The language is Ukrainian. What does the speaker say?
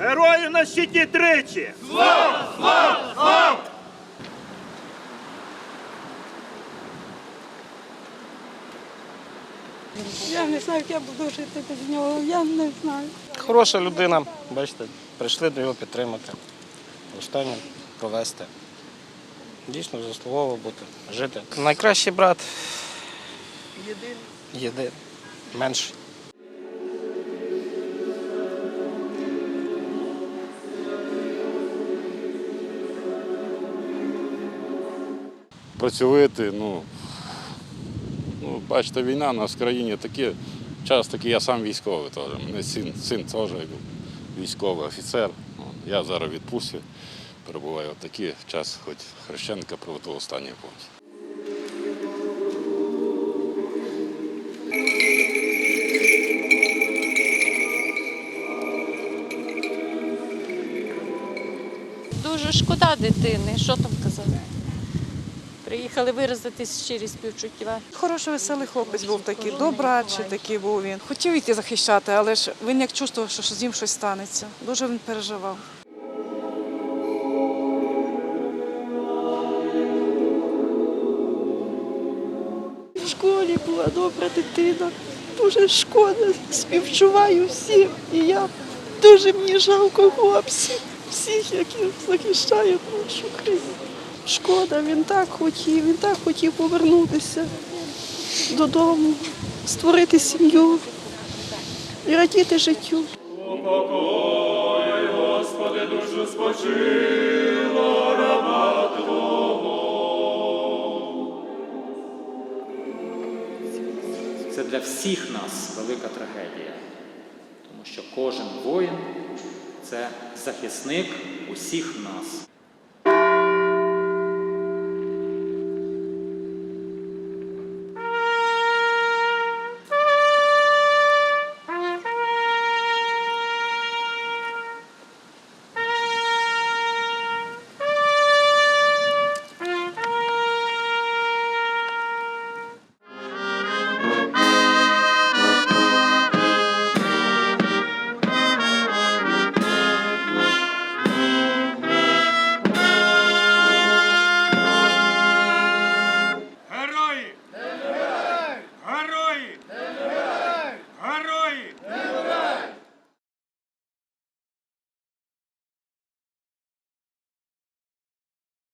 Герою на щиті тричі! Я не знаю, як я буду жити без нього. Я не знаю. Хороша людина, бачите, прийшли до його підтримати. Останнє провести. Дійсно заслуговував бути, жити. Найкращий брат. Єдиний. Єдиний. Менший. Працьовити. Ну, ну, бачите, війна у нас в країні такі, час такий, я сам військовий теж. Мене син, син теж військовий офіцер. Я зараз в відпустці перебуваю. Такий час, хоч Хрещенка проведу останній путь. Дуже шкода дитини. Що там казати? Приїхали виразити щирі співчуття. Хороший веселий хлопець був такий, добрачий такий був він. Хотів йти захищати, але ж він як чувствував, що з ним щось станеться. Дуже він переживав. В школі була добра дитина. Дуже шкода, співчуваю всім. І я дуже мені жалко хлопців, всіх, які захищають нашу країну. Шкода, він так хотів, він так хотів повернутися додому, створити сім'ю і радіти життю. Це для всіх нас велика трагедія, тому що кожен воїн це захисник усіх нас.